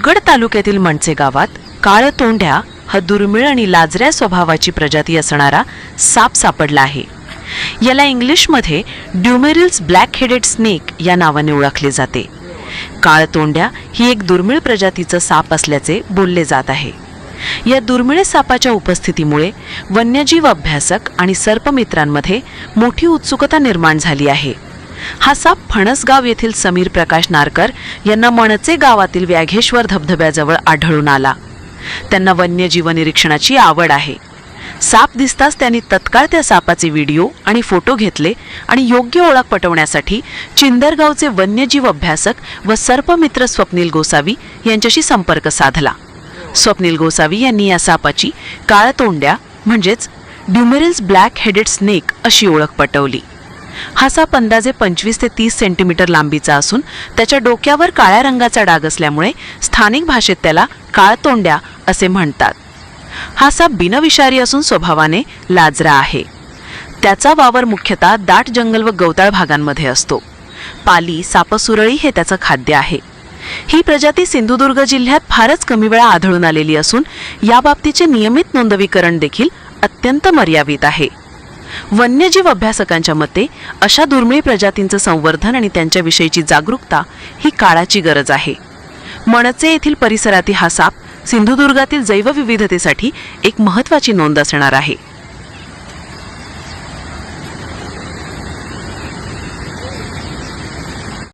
देवगड तालुक्यातील मणचे गावात काळतोंड्या हा दुर्मिळ आणि लाजऱ्या स्वभावाची प्रजाती असणारा साप सापडला आहे. याला इंग्लिशमध्ये ड्युमेरिल्स ब्लॅक हेडेड स्नेक या नावाने ओळखले जाते. काळतोंड्या ही एक दुर्मिळ प्रजातीचं साप असल्याचे बोलले जात आहे. या दुर्मिळ सापाच्या उपस्थितीमुळे वन्यजीव अभ्यासक आणि सर्पमित्रांमध्ये मोठी उत्सुकता निर्माण झाली आहे. हा साप फणसगाव येथील समीर प्रकाश नारकर यांना मणचे गावातील व्याघेश्वर धबधब्याजवळ आढळून आला. त्यांना वन्यजीव निरीक्षणाची आवड आहे. साप दिसताच त्यांनी तत्काळ त्या सापाचे व्हिडिओ आणि फोटो घेतले आणि योग्य ओळख पटवण्यासाठी चिंदरगावचे वन्यजीव अभ्यासक व सर्पमित्र स्वप्नील गोसावी यांच्याशी संपर्क साधला. स्वप्नील गोसावी यांनी या सापाची काळतोंड्या म्हणजेच ड्युमेरिल्स ब्लॅक हेडेड स्नेक अशी ओळख पटवली. हा साप अंदाजे पंचवीस ते तीस सेंटीमीटर लांबीचा असून त्याच्या डोक्यावर काळ्या रंगाचा डाग असल्यामुळे स्थानिक भाषेत त्याला काळतोंड्या असे म्हणतात. हा साप बिनविषारी असून स्वभावाने लाजरा आहे. त्याचा वावर मुख्यतः दाट जंगल व गवताळ भागांमध्ये असतो. पाली सापसुरळी हे त्याचं खाद्य आहे. ही प्रजाती सिंधुदुर्ग जिल्ह्यात फारच कमी वेळा आढळून आलेली असून याबाबतीचे नियमित नोंदवीकरण देखील अत्यंत मर्यादित आहे. वन्यजीव अभ्यासकांच्या मते अशा दुर्मिळ प्रजातींचं संवर्धन आणि त्यांच्याविषयीची जागरूकता ही काळाची गरज आहे. मणचे येथील परिसरातील हा साप सिंधुदुर्गातील जैवविविधतेसाठी एक महत्त्वाची नोंद असणार आहे.